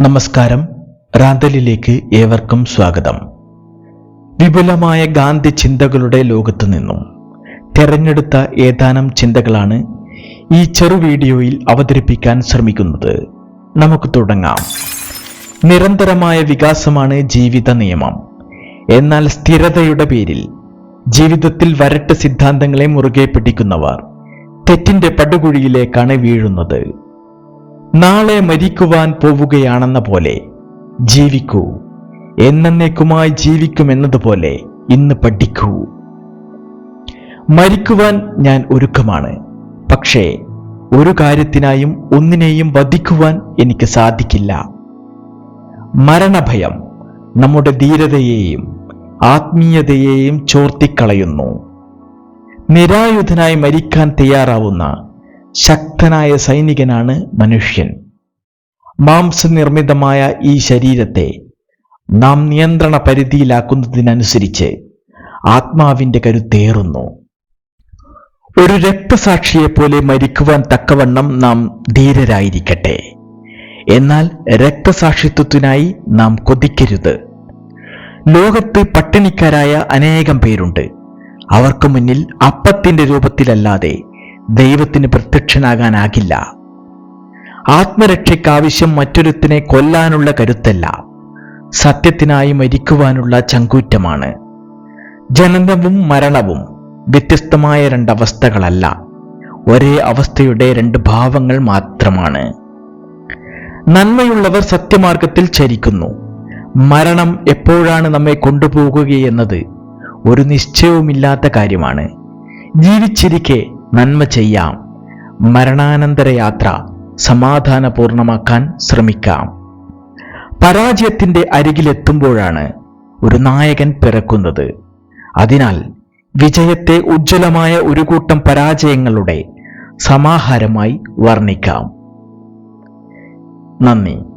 നമസ്കാരം. റാന്തലിലേക്ക് ഏവർക്കും സ്വാഗതം. വിപുലമായ ഗാന്ധി ചിന്തകളുടെ ലോകത്തു നിന്നും തിരഞ്ഞെടുത്ത ഏതാനും ചിന്തകളാണ് ഈ ചെറു വീഡിയോയിൽ അവതരിപ്പിക്കാൻ ശ്രമിക്കുന്നത്. നമുക്ക് തുടങ്ങാം. നിരന്തരമായ വികാസമാണ് ജീവിത നിയമം. എന്നാൽ സ്ഥിരതയുടെ പേരിൽ ജീവിതത്തിൽ വരട്ട് സിദ്ധാന്തങ്ങളെ മുറുകെ പിടിക്കുന്നവർ തെറ്റിന്റെ പടുകുഴിയിലേക്കാണ് വീഴുന്നത്. നാളെ മരിക്കുവാൻ പോവുകയാണെന്ന പോലെ ജീവിക്കൂ. എന്നേക്കുമായി ജീവിക്കുമെന്നതുപോലെ ഇന്ന് പഠിക്കൂ. മരിക്കുവാൻ ഞാൻ ഒരുക്കമാണ്. പക്ഷേ ഒരു കാര്യത്തിനായും ഒന്നിനെയും വധിക്കുവാൻ എനിക്ക് സാധിക്കില്ല. മരണഭയം നമ്മുടെ ധീരതയെയും ആത്മീയതയെയും ചോർത്തിക്കളയുന്നു. നിരായുധനായി മരിക്കാൻ തയ്യാറാവുന്ന ശക്തനായ സൈനികനാണ് മനുഷ്യൻ. മാംസനിർമ്മിതമായ ഈ ശരീരത്തെ നാം നിയന്ത്രണ പരിധിയിലാക്കുന്നതിനനുസരിച്ച് ആത്മാവിന്റെ കരുത്തേറുന്നു. ഒരു രക്തസാക്ഷിയെപ്പോലെ മരിക്കുവാൻ തക്കവണ്ണം നാം ധീരരായിരിക്കട്ടെ. എന്നാൽ രക്തസാക്ഷിത്വത്തിനായി നാം കൊതിക്കരുത്. ലോകത്ത് പട്ടിണിക്കാരായ അനേകം പേരുണ്ട്. അവർക്ക് മുന്നിൽ അപ്പത്തിന്റെ രൂപത്തിലല്ലാതെ ദൈവത്തിന് പ്രത്യക്ഷനാകാനാകില്ല. ആത്മരക്ഷയ്ക്കാവശ്യം മറ്റൊരുത്തിനെ കൊല്ലാനുള്ള കരുത്തല്ല. സത്യത്തിനായി മരിക്കുവാനുള്ള ചങ്കൂറ്റമാണ്. ജനനവും മരണവും വ്യത്യസ്തമായ രണ്ടവസ്ഥകളല്ല. ഒരേ അവസ്ഥയുടെ രണ്ട് ഭാവങ്ങൾ മാത്രമാണ്. നന്മയുള്ളവർ സത്യമാർഗത്തിൽ ചരിക്കുന്നു. മരണം എപ്പോഴാണ് നമ്മെ കൊണ്ടുപോകുകയെന്നത് ഒരു നിശ്ചയവുമില്ലാത്ത കാര്യമാണ്. ജീവിച്ചിരിക്കെ നന്മ ചെയ്യാം. മരണാനന്തര യാത്ര സമാധാനപൂർണമാക്കാൻ ശ്രമിക്കാം. പരാജയത്തിന്റെ അരികിലെത്തുമ്പോഴാണ് ഒരു നായകൻ പിറക്കുന്നത്. അതിനാൽ വിജയത്തെ ഉജ്ജ്വലമായ ഒരു കൂട്ടം പരാജയങ്ങളുടെ സമാഹാരമായി വർണിക്കാം. നന്ദി.